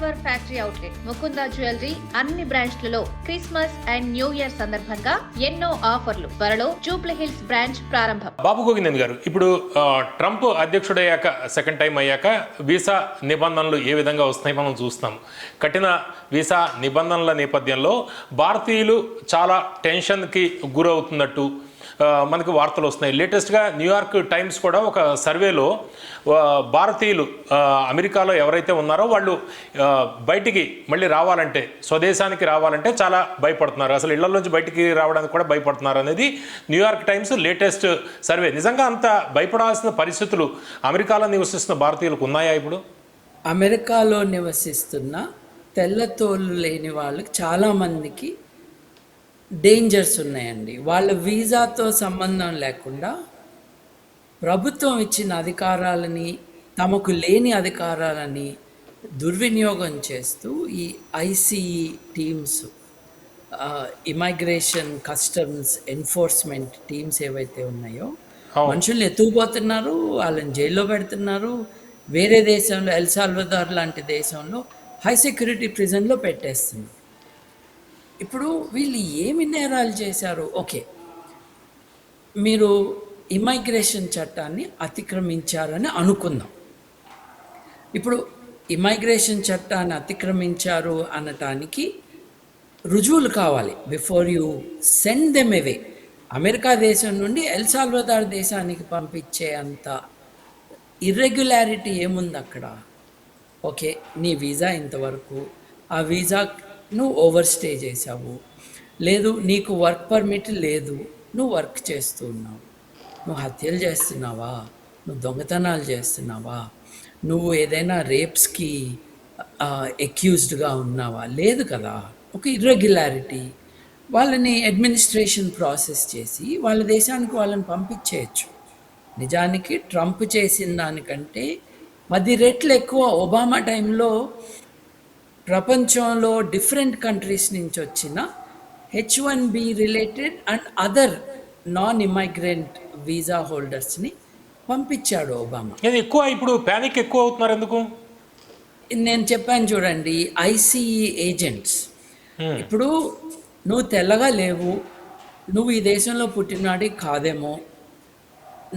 Your factory outlet Mukunda jewellery అన్ని బ్రాంచ్లలో Christmas and new year సందర్భంగా ఎన్నో ఆఫర్లు. త్వరలో జూబ్లీ హిల్స్ బ్రాంచ్ ప్రారంభం. బాబు గోవిందన్ గారు ఇప్పుడు ట్రంప్ అధ్యక్షుడయ్యాక సెకండ్ టైం అయ్యాక వీసా నిబంధనలు ఏ విధంగా వస్తున్నాయి మనం చూస్తాం కఠిన వీసా నిబంధనల నేపథ్యంలో భారతీయులు చాలా టెన్షన్కి గురవుతున్నట్టు మనకి వార్తలు వస్తున్నాయి. లేటెస్ట్గా న్యూయార్క్ టైమ్స్ కూడా ఒక సర్వేలో భారతీయులు అమెరికాలో ఎవరైతే ఉన్నారో వాళ్ళు బయటికి మళ్ళీ రావాలంటే స్వదేశానికి రావాలంటే చాలా భయపడుతున్నారు. అసలు ఇళ్ళలోంచి బయటికి రావడానికి కూడా భయపడుతున్నారు అనేది న్యూయార్క్ టైమ్స్ లేటెస్ట్ సర్వే నిజంగా అంత భయపడాల్సిన పరిస్థితులు అమెరికాలో నివసిస్తున్న భారతీయులకు ఉన్నాయా ఇప్పుడు? అమెరికాలో నివసిస్తున్న తెల్ల లేని వాళ్ళకి చాలామందికి డేంజర్స్ ఉన్నాయండి. వాళ్ళ వీసాతో సంబంధం లేకుండా ప్రభుత్వం ఇచ్చిన అధికారాలని తమకు లేని అధికారాలని దుర్వినియోగం చేస్తూ ఈ ICE teams immigration customs enforcement teams ఏవైతే ఉన్నాయో మనుషుల్ని ఎత్తుకుపోతున్నారు వాళ్ళని జైల్లో పెడుతున్నారు. వేరే దేశంలో ఎల్ సాల్వదార్ లాంటి దేశంలో హై సెక్యూరిటీ ప్రిజన్లో పెట్టేస్తున్నారు. ఇప్పుడు వీళ్ళు ఏమి నేరాలు చేశారు? ఓకే. మీరు ఇమైగ్రేషన్ చట్టాన్ని అతిక్రమించారని అనుకుందాం. ఇప్పుడు ఇమైగ్రేషన్ చట్టాన్ని అతిక్రమించారు అనటానికి రుజువులు కావాలి. Before you send them away America దేశం నుండి ఎల్సాల్వదార్ దేశానికి పంపించే అంత ఇర్రెగ్యులారిటీ ఏముంది అక్కడ? ఓకే నీ వీసా ఇంతవరకు. ఆ వీసా నువ్వు ఓవర్ స్టే చేసావు లేదు నీకు వర్క్ పర్మిట్ లేదు. నువ్వు వర్క్ చేస్తూ ఉన్నావు నువ్వు హత్యలు చేస్తున్నావా? నువ్వు దొంగతనాలు చేస్తున్నావా? నువ్వు ఏదైనా రేప్స్కి ఎక్యూజ్డ్గా ఉన్నావా? లేదు కదా. ఒక ఇర్రెగ్యులారిటీ వాళ్ళని అడ్మినిస్ట్రేషన్ ప్రాసెస్ చేసి వాళ్ళ దేశానికి వాళ్ళని పంపించేయచ్చు. నిజానికి ట్రంప్ చేసిన దానికంటే పది రెట్లు ఎక్కువ. ఒబామా టైంలో ప్రపంచంలో డిఫరెంట్ కంట్రీస్ నుంచి వచ్చిన H one B related and other non immigrant visa హోల్డర్స్ని పంపించాడు ఒబామా. ఇది ఎక్కువ? ఇప్పుడు ప్యానిక్ ఎక్కువ అవుతున్నారు ఎందుకు? నేను చెప్పాను చూడండి ఐసీఈ ఏజెంట్స్. ఇప్పుడు నువ్వు తెల్లగా లేవు నువ్వు ఈ దేశంలో పుట్టినాడి కాదేమో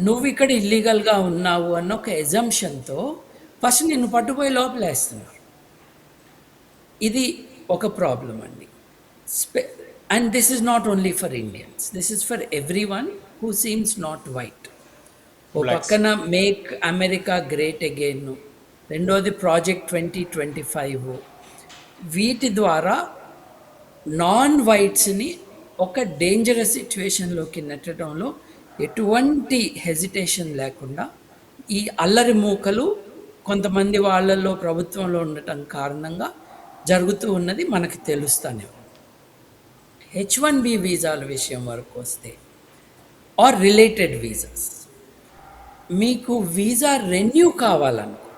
నువ్వు ఇక్కడ ఇల్లీగల్గా ఉన్నావు అన్న ఒక ఎజంప్షన్తో ఫస్ట్ నిన్ను పట్టుపోయి లోపలేస్తున్నారు ఇది ఒక ప్రాబ్లం అండి. స్పె and this is not only for Indians this is for everyone who seems not white ఓ పక్కన మేక్ అమెరికా గ్రేట్ అగైన్ రెండోది ప్రాజెక్ట్ ట్వంటీ ట్వంటీ ఫైవ్ వీటి ద్వారా నాన్ వైట్స్ని ఒక డేంజరస్ సిచ్యువేషన్లోకి నెట్టడంలో ఎటువంటి హెజిటేషన్ లేకుండా ఈ అల్లరి మూకలు కొంతమంది వాళ్ళల్లో ప్రభుత్వంలో ఉండటం కారణంగా జరుగుతూ ఉన్నది మనకు తెలుస్తానే. హెచ్ వన్ బి వీసాల విషయం వరకు వస్తే ఆర్ రిలేటెడ్ వీసాస్ మీకు వీసా రెన్యూ కావాలనుకో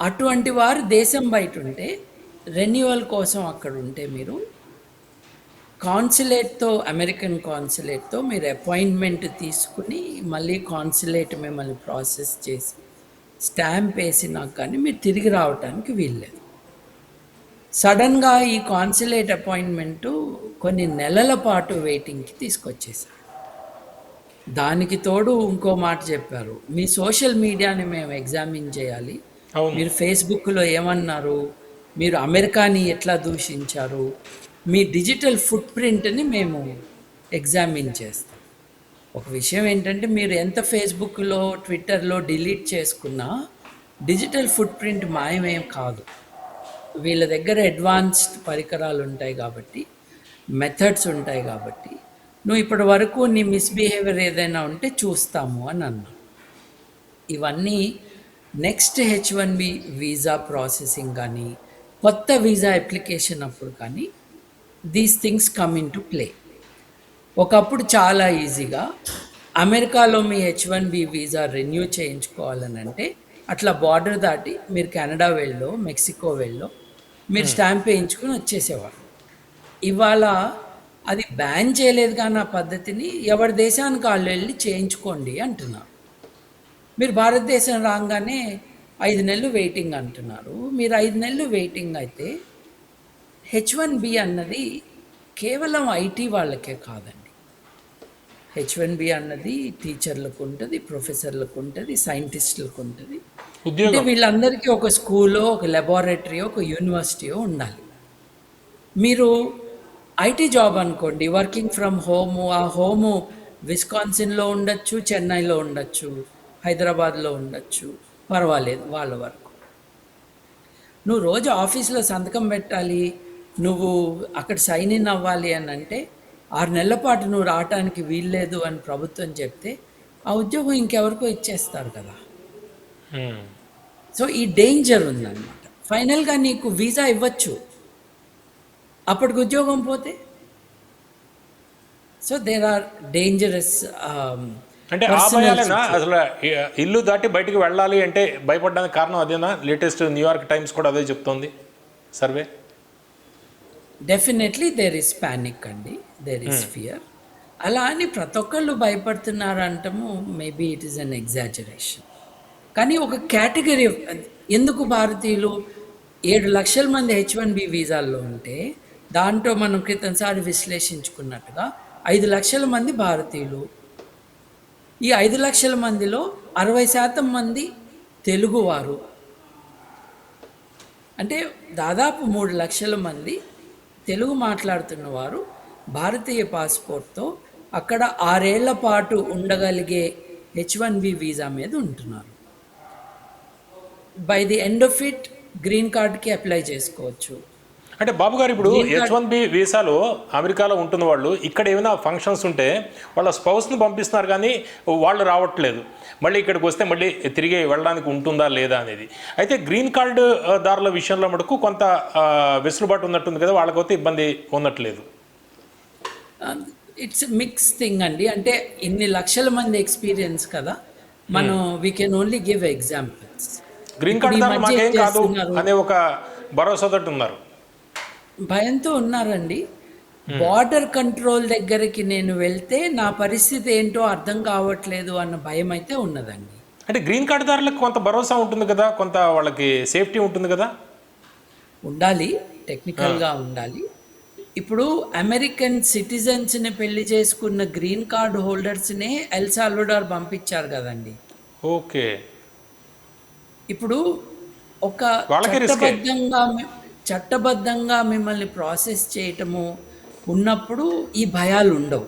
అటువంటి వారు దేశం బయట ఉంటే రెన్యువల్ కోసం అక్కడ ఉంటే మీరు కాన్సులేట్తో అమెరికన్ కాన్సులేట్తో మీరు అపాయింట్మెంట్ తీసుకుని మళ్ళీ కాన్సులేట్ మిమ్మల్ని ప్రాసెస్ చేసి స్టాంప్ వేసినాక కానీ మీరు తిరిగి రావడానికి వీల్లేదు. సడన్గా ఈ కాన్సులేట్ అపాయింట్మెంటు కొన్ని నెలల పాటు వెయిటింగ్కి తీసుకొచ్చేసారు దానికి తోడు ఇంకో మాట చెప్పారు. మీ సోషల్ మీడియాని మేము ఎగ్జామిన్ చేయాలి. మీరు ఫేస్బుక్లో ఏమన్నారు? మీరు అమెరికాని ఎట్లా దూషించారు? మీ డిజిటల్ ఫుట్ ప్రింట్ని మేము ఎగ్జామిన్ చేస్తాం. ఒక విషయం ఏంటంటే మీరు ఎంత ఫేస్బుక్లో ట్విట్టర్లో డిలీట్ చేసుకున్నా డిజిటల్ ఫుట్ ప్రింట్ మాయమేం కాదు. వీళ్ళ దగ్గర అడ్వాన్స్డ్ పరికరాలు ఉంటాయి కాబట్టి మెథడ్స్ ఉంటాయి కాబట్టి నువ్వు ఇప్పటి వరకు నీ మిస్బిహేవియర్ ఏదైనా ఉంటే చూస్తాము అని అన్నా. ఇవన్నీ next H one B visa processing కానీ కొత్త వీసా అప్లికేషన్ అప్పుడు కానీ these things come into play ఒకప్పుడు చాలా ఈజీగా అమెరికాలో మీ H one B visa renew చేయించుకోవాలని అంటే అట్లా బార్డర్ దాటి మీరు కెనడా వెళ్ళో మెక్సికో వెళ్ళో మీరు స్టాంప్ వేయించుకుని వచ్చేసేవారు ఇవాళ అది బ్యాన్ చేయలేదు కానీ ఆ పద్ధతిని ఎవరి దేశానికి వాళ్ళు వెళ్ళి చేయించుకోండి అంటున్నారు. మీరు భారతదేశం రాగానే ఐదు నెలలు వెయిటింగ్ అంటున్నారు. మీరు ఐదు నెలలు వెయిటింగ్ అయితే హెచ్ వన్ బి అన్నది కేవలం ఐటీ వాళ్ళకే కాదండి. హెచ్ వన్ బి అన్నది టీచర్లకు ఉంటుంది ప్రొఫెసర్లకు ఉంటుంది సైంటిస్టులకు ఉంటుంది. అంటే వీళ్ళందరికీ ఒక స్కూలో ఒక లెబారెటరీ ఒక యూనివర్సిటీయో ఉండాలి. మీరు ఐటీ జాబ్ అనుకోండి వర్కింగ్ ఫ్రమ్ హోము ఆ హోము విస్కాన్సిన్లో ఉండొచ్చు చెన్నైలో ఉండొచ్చు హైదరాబాద్లో ఉండొచ్చు పర్వాలేదు వాళ్ళ వరకు. నువ్వు రోజు ఆఫీస్లో సంతకం పెట్టాలి నువ్వు అక్కడ సైన్ ఇన్ అవ్వాలి అని అంటే ఆరు నెలల పాటు నువ్వు రావటానికి వీల్లేదు అని ప్రభుత్వం చెప్తే ఆ ఉద్యోగం ఇంకెవరికో ఇచ్చేస్తారు కదా. సో ఈ డేంజర్ ఉందన్నమాట. ఫైనల్గా నీకు వీసా ఇవ్వచ్చు. అప్పటికి ఉద్యోగం పోతే? సో దేర్ ఆర్ డేంజరస్ అంటే అసలు ఇల్లు దాటి బయటికి వెళ్ళాలి అంటే భయపడడానికి కారణం అదేనా? లేటెస్ట్ న్యూయార్క్ టైమ్స్ కూడా అదే చెప్తోంది survey. Definitely there is panic అండి. దేర్ ఇస్ ఫియర్ అలా అని ప్రతి ఒక్కళ్ళు భయపడుతున్నారు అంటాము maybe it is an exaggeration కానీ ఒక కేటగిరీ ఎందుకు భారతీయులు ఏడు లక్షల మంది హెచ్ వన్ బి వీసాల్లో ఉంటే దాంట్లో మనం క్రితంసారి విశ్లేషించుకున్నట్టుగా ఐదు లక్షల మంది భారతీయులు ఈ ఐదు లక్షల మందిలో అరవై శాతం మంది తెలుగువారు అంటే దాదాపు మూడు లక్షల మంది తెలుగు మాట్లాడుతున్న వారు భారతీయ పాస్పోర్ట్తో అక్కడ ఆరేళ్ళ పాటు ఉండగలిగే హెచ్ వన్ బి వీసా మీద ఉంటున్నారు. By the end of it green కార్డ్కి అప్లై చేసుకోవచ్చు. అంటే బాబు గారు ఇప్పుడు హెచ్ వన్ బి వీసాలో అమెరికాలో ఉంటున్న వాళ్ళు ఇక్కడ ఏమైనా ఫంక్షన్స్ ఉంటే వాళ్ళ స్పౌస్ని పంపిస్తున్నారు కానీ వాళ్ళు రావట్లేదు. మళ్ళీ ఇక్కడికి వస్తే మళ్ళీ తిరిగి వెళ్ళడానికి ఉంటుందా లేదా అనేది. అయితే గ్రీన్ కార్డు దారుల విషయంలో మటుకు కొంత వెసులుబాటు ఉన్నట్టుంది కదా వాళ్ళకైతే ఇబ్బంది ఉన్నట్లేదు. ఇట్స్ మిక్స్ థింగ్ అండి. అంటే ఇన్ని లక్షల మంది ఎక్స్పీరియన్స్ కదా. మనం we can only give examples green card కాదు అనే ఒక భరోసాతోటి ఉన్నారు. భయంతో ఉన్నారండి. బార్డర్ కంట్రోల్ దగ్గరికి నేను వెళ్తే నా పరిస్థితి ఏంటో అర్థం కావట్లేదు అన్న భయం అయితే ఉన్నదండి. అంటే గ్రీన్ కార్డు దారులకు కొంత భరోసా ఉంటుంది కదా కొంత వాళ్ళకి సేఫ్టీ ఉంటుంది కదా? ఉండాలి టెక్నికల్గా ఉండాలి. ఇప్పుడు అమెరికన్ సిటిజన్స్ని పెళ్ళి చేసుకున్న గ్రీన్ కార్డ్ హోల్డర్స్నే ఎల్ సాల్వడార్ పంపించారు కదండి. ఓకే. ఇప్పుడు ఒక. చట్టబద్ధంగా చట్టబద్ధంగా మిమ్మల్ని ప్రాసెస్ చేయటము ఉన్నప్పుడు ఈ భయాలు ఉండవు.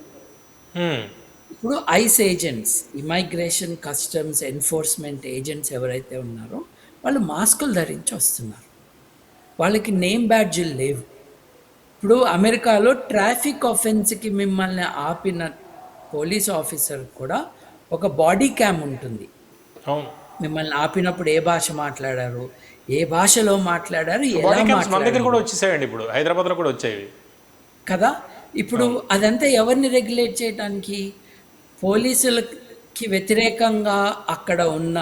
ఇప్పుడు ICE agents immigration customs enforcement agents ఎవరైతే ఉన్నారో వాళ్ళు మాస్కులు ధరించి వస్తున్నారు. వాళ్ళకి నేమ్ బ్యాడ్జీలు లేవు. ఇప్పుడు అమెరికాలో ట్రాఫిక్ ఆఫెన్స్కి మిమ్మల్ని ఆపిన పోలీస్ ఆఫీసర్ కూడా ఒక బాడీ క్యామ్ ఉంటుంది. అవును. మిమ్మల్ని ఆపినప్పుడు ఏ భాష మాట్లాడారు? ఏ భాషలో మాట్లాడారు? ఎలా మన దగ్గర కూడా వచ్చేసాయండి ఇప్పుడు. హైదరాబాద్లో కూడా వచ్చాయి కదా? ఇప్పుడు అదంతా ఎవరిని రెగ్యులేట్ చేయడానికి పోలీసులకి వ్యతిరేకంగా అక్కడ ఉన్న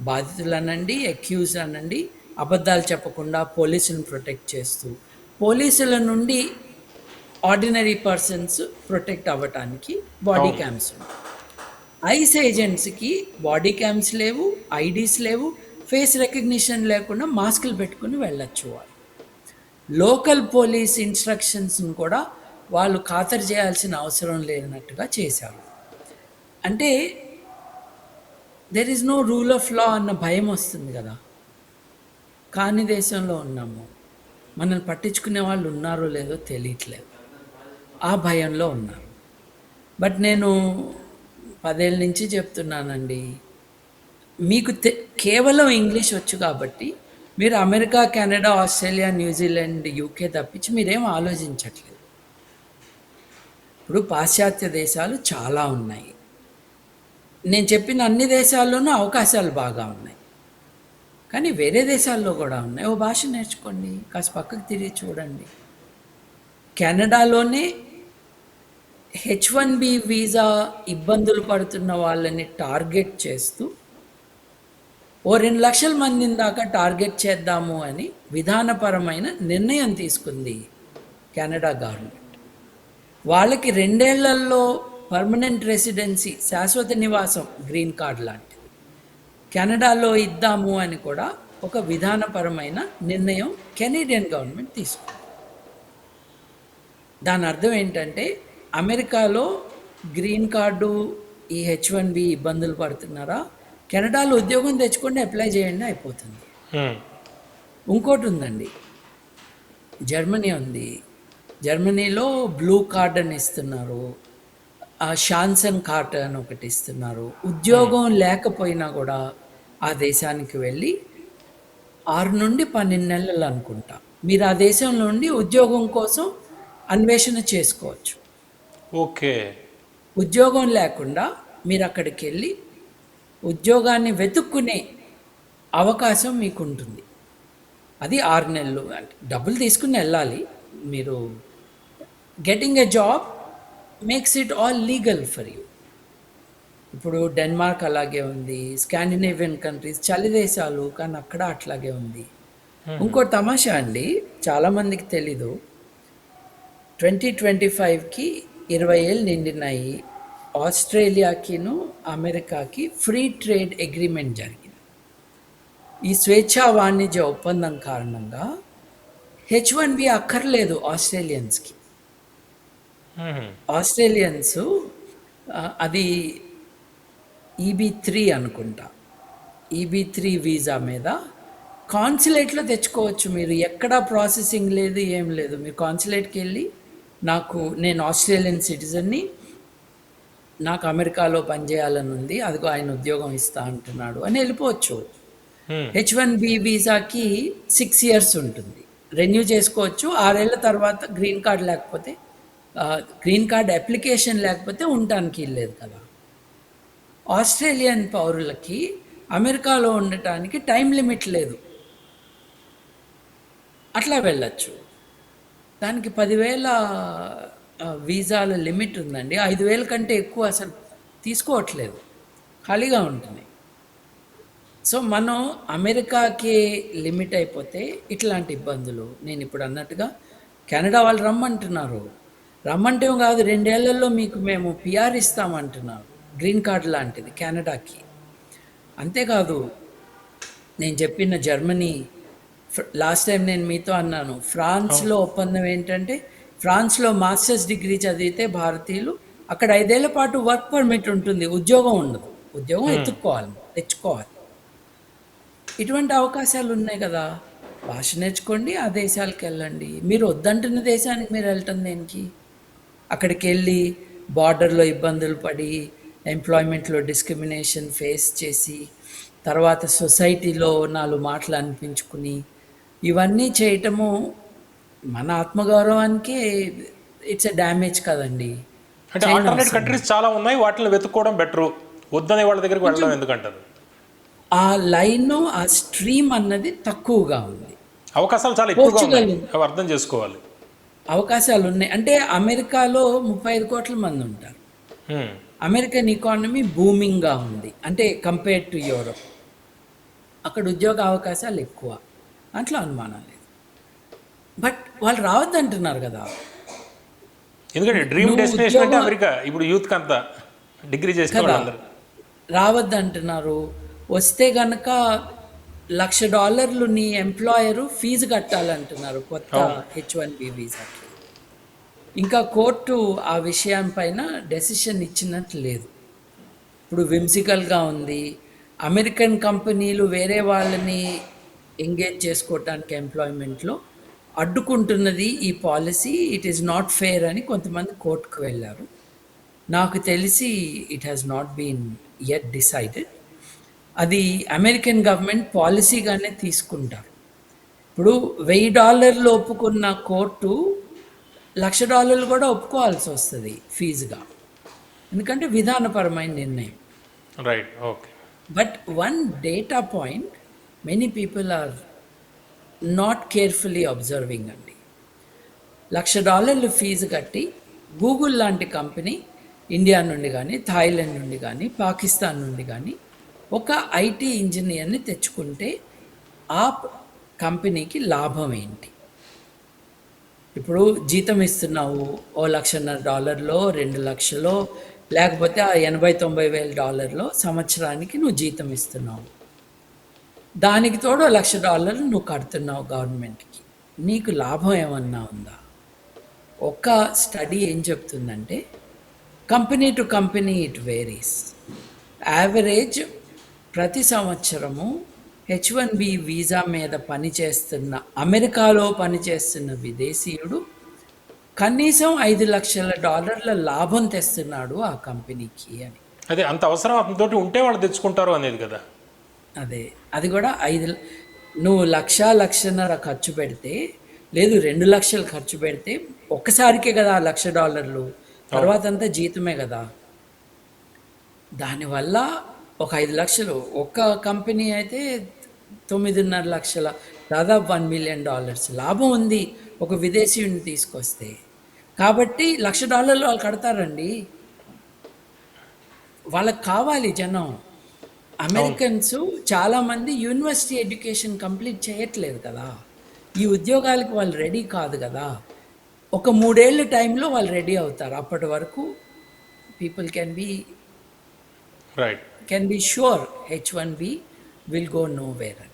బాధితులనండి అక్యూజ్ అనండి అబద్ధాలు చెప్పకుండా పోలీసులను ప్రొటెక్ట్ చేస్తూ పోలీసుల నుండి ఆర్డినరీ పర్సన్స్ ప్రొటెక్ట్ అవ్వటానికి బాడీ క్యామ్స్ ఐస్ ఏజెంట్స్కి బాడీ క్యామ్స్ లేవు ఐడీస్ లేవు ఫేస్ రికగ్నిషన్ లేకుండా మాస్కులు పెట్టుకుని వెళ్ళొచ్చు వాళ్ళు. లోకల్ పోలీస్ ఇన్స్ట్రక్షన్స్ని కూడా వాళ్ళు ఖాతరు చేయాల్సిన అవసరం లేనట్టుగా చేశారు. అంటే there is no rule of law అన్న భయం వస్తుంది కదా. కాని దేశంలో ఉన్నాము. మనల్ని పట్టించుకునే వాళ్ళు ఉన్నారో లేదో తెలియట్లేదు. ఆ భయంలో ఉన్నారు బట్ నేను పదేళ్ళ నుంచి చెప్తున్నానండి మీకు తె కేవలం ఇంగ్లీష్ వచ్చు కాబట్టి మీరు America Canada Australia New Zealand UK తప్పించి మీరేం ఆలోచించట్లేదు. ఇప్పుడు పాశ్చాత్య దేశాలు చాలా ఉన్నాయి. నేను చెప్పిన అన్ని దేశాల్లోనూ అవకాశాలు బాగా ఉన్నాయి. కానీ వేరే దేశాల్లో కూడా ఉన్నాయి. ఓ భాష నేర్చుకోండి. కాస్త పక్కకు తిరిగి చూడండి. కెనడాలోనే హెచ్ వన్ బి వీసా ఇబ్బందులు పడుతున్న వాళ్ళని టార్గెట్ చేస్తూ ఓ రెండు లక్షల మందిని దాకా టార్గెట్ చేద్దాము అని విధానపరమైన నిర్ణయం తీసుకుంది కెనడా గవర్నమెంట్. వాళ్ళకి రెండేళ్ళలో పర్మనెంట్ రెసిడెన్సీ శాశ్వత నివాసం గ్రీన్ కార్డ్ లాంటిది. కెనడాలో ఇద్దాము అని కూడా ఒక విధానపరమైన నిర్ణయం కెనేడియన్ గవర్నమెంట్ తీసుకుంది. దాని అర్థం ఏంటంటే అమెరికాలో గ్రీన్ కార్డు ఈ హెచ్ వన్ బి ఇబ్బందులు పడుతున్నారా? కెనడాలో ఉద్యోగం తెచ్చుకోండి అప్లై చేయండి అయిపోతుంది. ఇంకోటి ఉందండి. జర్మనీ ఉంది. జర్మనీలో బ్లూ కార్డ్ అని ఇస్తున్నారు. షాన్సన్ కార్డ్ అని ఒకటి ఇస్తున్నారు. ఉద్యోగం లేకపోయినా కూడా ఆ దేశానికి వెళ్ళి ఆరు నుండి పన్నెండు నెలలు అనుకుంటా. మీరు ఆ దేశంలో ఉండి ఉద్యోగం కోసం అన్వేషణ చేసుకోవచ్చు. ఓకే. ఉద్యోగం లేకుండా మీరు అక్కడికి వెళ్ళి ఉద్యోగాన్ని వెతుక్కునే అవకాశం మీకు ఉంటుంది అది ఆరు నెలలు అంటే డబ్బులు తీసుకుని వెళ్ళాలి. మీరు getting a job makes it all legal for you ఇప్పుడు డెన్మార్క్ అలాగే ఉంది స్కాండినేవియన్ కంట్రీస్ చలి దేశాలు కానీ అక్కడ అట్లాగే ఉంది. ఇంకో తమాషా అండి చాలామందికి తెలీదు. ట్వంటీ ట్వంటీ ఫైవ్కి ఇరవై ఏళ్ళు నిండినాయి. ఆస్ట్రేలియాకిను అమెరికాకి ఫ్రీ ట్రేడ్ అగ్రిమెంట్ జరిగింది. ఈ స్వేచ్ఛా వాణిజ్య ఒప్పందం కారణంగా హెచ్ వన్ బి అక్కర్లేదు ఆస్ట్రేలియన్స్కి. ఆస్ట్రేలియన్స్ అది ఈబీ త్రీ అనుకుంటా. ఈబీ త్రీ వీసా మీద కాన్సులేట్లో తెచ్చుకోవచ్చు మీరు. ఎక్కడా ప్రాసెసింగ్ లేదు ఏం లేదు. మీరు కాన్సులేట్కి వెళ్ళి నాకు నేను ఆస్ట్రేలియన్ సిటిజన్ని నాకు అమెరికాలో పనిచేయాలని ఉంది. అదిగో ఆయన ఉద్యోగం ఇస్తా అంటున్నాడు అని వెళ్ళిపోవచ్చు. హెచ్ వన్ బి వీసాకి సిక్స్ ఇయర్స్ ఉంటుంది. రెన్యూ చేసుకోవచ్చు. ఆరేళ్ళ తర్వాత గ్రీన్ కార్డ్ లేకపోతే గ్రీన్ కార్డ్ అప్లికేషన్ లేకపోతే ఉండటానికి లేదు కదా. ఆస్ట్రేలియన్ పౌరులకి అమెరికాలో ఉండటానికి టైం లిమిట్ లేదు. అట్లా వెళ్ళచ్చు. దానికి పదివేల ఆ, వీసాల లిమిట్ ఉందండి. ఐదు వేల కంటే ఎక్కువ అసలు తీసుకోవట్లేదు. ఖాళీగా ఉంటుంది. సో మనం అమెరికాకి లిమిట్ అయిపోతే ఇట్లాంటి ఇబ్బందులు. నేను ఇప్పుడు అన్నట్టుగా కెనడా వాళ్ళు రమ్మంటున్నారు. రమ్మంటే కాదు రెండేళ్ళలో మీకు మేము పిఆర్ ఇస్తామంటున్నారు గ్రీన్ కార్డ్ లాంటిది కెనడాకి అంతేకాదు నేను చెప్పిన జర్మనీ లాస్ట్ టైం నేను మీతో అన్నాను ఫ్రాన్స్లో ఒప్పందం ఏంటంటే ఫ్రాన్స్లో మాస్టర్స్ డిగ్రీ చదివితే భారతీయులు అక్కడ ఐదేళ్ళ పాటు వర్క్ పర్మిట్ ఉంటుంది ఉద్యోగం ఉండదు. ఉద్యోగం ఎత్తుక్కోవాలి తెచ్చుకోవాలి. ఇటువంటి అవకాశాలు ఉన్నాయి కదా భాష నేర్చుకోండి ఆ దేశాలకు వెళ్ళండి మీరు వద్దంటున్న దేశానికి మీరు వెళ్ళటం దేనికి? అక్కడికి వెళ్ళి బార్డర్లో ఇబ్బందులు పడి ఎంప్లాయ్మెంట్లో డిస్క్రిమినేషన్ ఫేస్ చేసి తర్వాత సొసైటీలో నాలుగు మాటలు అనిపించుకుని ఇవన్నీ చేయటము మన ఆత్మగౌరవానికే ఇట్స్ ఎ డ్యామేజ్ కదండి. అంటే ఆల్టర్నేట్ కంట్రీస్ చాలా ఉన్నాయి వాటిని వెతుక్కోవడం బెటరు. వద్దనే వాళ్ళ దగ్గరికి వెళ్ళడం ఎందుకంటారు ఆ లైన్ ఆ స్ట్రీమ్ అన్నది తక్కువగా ఉంది. అవకాశాలు చాలా ఎక్కువగా ఉన్నాయి. అవి అర్థం చేసుకోవాలి. అవకాశాలు ఉన్నాయి అంటే అమెరికాలో ముప్పై ఐదు కోట్ల మంది ఉంటారు. అమెరికన్ ఎకానమీ బూమింగ్గా ఉంది. అంటే కంపేర్ టు యూరోప్ అక్కడ ఉద్యోగ అవకాశాలు ఎక్కువ. దాంట్లో అనుమానం లేదు. బట్ వాళ్ళు రావద్దంటున్నారు కదా. ఎందుకంటే డ్రీమ్ డెస్టినేషన్ అంటే అమెరికా. ఇప్పుడు యూత్ అంతా డిగ్రీ వాళ్ళందరూ. రావద్దంటున్నారు వస్తే గనక లక్ష డాలర్లు నీ ఎంప్లాయరు ఫీజు కట్టాలంటున్నారు కొత్త హెచ్ వన్ బి వీసాకి ఇంకా కోర్టు ఆ విషయం పైన డెసిషన్ ఇచ్చినట్టు లేదు. ఇప్పుడు విమ్సికల్గా ఉంది. అమెరికన్ కంపెనీలు వేరే వాళ్ళని ఎంగేజ్ చేసుకోవటానికి ఎంప్లాయ్మెంట్లో అడ్డుకుంటున్నది ఈ policy it is not fair అని కొంతమంది కోర్టుకు వెళ్ళారు. నాకు తెలిసి it has not been yet decided అది అమెరికన్ గవర్నమెంట్ పాలసీగానే తీసుకుంటారు. ఇప్పుడు వెయ్యి డాలర్లు ఒప్పుకున్న కోర్టు లక్ష డాలర్లు కూడా ఒప్పుకోవాల్సి వస్తుంది ఫీజుగా. ఎందుకంటే విధానపరమైన నిర్ణయం. Right okay but one data point many people are not carefully observing అండి. లక్ష డాలర్లు ఫీజు కట్టి గూగుల్ లాంటి కంపెనీ ఇండియా నుండి కానీ థాయిలాండ్ నుండి కానీ పాకిస్తాన్ నుండి కానీ ఒక ఐటీ ఇంజనీర్ని తెచ్చుకుంటే ఆ కంపెనీకి లాభం ఏంటి? ఇప్పుడు జీతం ఇస్తున్నావు ఓ లక్షన్నర డాలర్లో రెండు లక్షలో లేకపోతే ఆ ఎనభై తొంభై వేల డాలర్లో సంవత్సరానికి నువ్వు జీతం ఇస్తున్నావు. దానికి తోడు లక్ష డాలర్లు నువ్వు కడుతున్నావు గవర్నమెంట్కి. నీకు లాభం ఏమన్నా ఉందా? ఒక్క స్టడీ ఏం చెప్తుందంటే company to company it varies. Average ప్రతి సంవత్సరము హెచ్ వన్ బి వీసా మీద పనిచేస్తున్న అమెరికాలో పనిచేస్తున్న విదేశీయుడు కనీసం ఐదు లక్షల డాలర్ల లాభం తెస్తున్నాడు ఆ కంపెనీకి అని. అదే అంత అవసరం అతనితోటి ఉంటే వాళ్ళు తెచ్చుకుంటారు అనేది కదా? అదే అది కూడా ఐదు నువ్వు లక్ష లక్షన్నర ఖర్చు పెడితే లేదు రెండు లక్షలు ఖర్చు పెడితే ఒక్కసారికే కదా ఆ లక్ష డాలర్లు తర్వాత అంతా జీతమే కదా. దానివల్ల ఒక ఐదు లక్షలు. ఒక్క కంపెనీ అయితే తొమ్మిదిన్నర లక్షల దాదాపు వన్ మిలియన్ డాలర్స్. లాభం ఉంది. ఒక విదేశీయుని తీసుకొస్తే. కాబట్టి లక్ష డాలర్లు వాళ్ళు కడతారండి. వాళ్ళకి కావాలి జనం. అమెరికన్స్ చాలామంది యూనివర్సిటీ ఎడ్యుకేషన్ కంప్లీట్ చేయట్లేదు కదా. ఈ ఉద్యోగాలకు వాళ్ళు రెడీ కాదు కదా. ఒక మూడేళ్ళ టైంలో వాళ్ళు రెడీ అవుతారు. అప్పటి వరకు people can be right. Can be sure H one B will go nowhere అని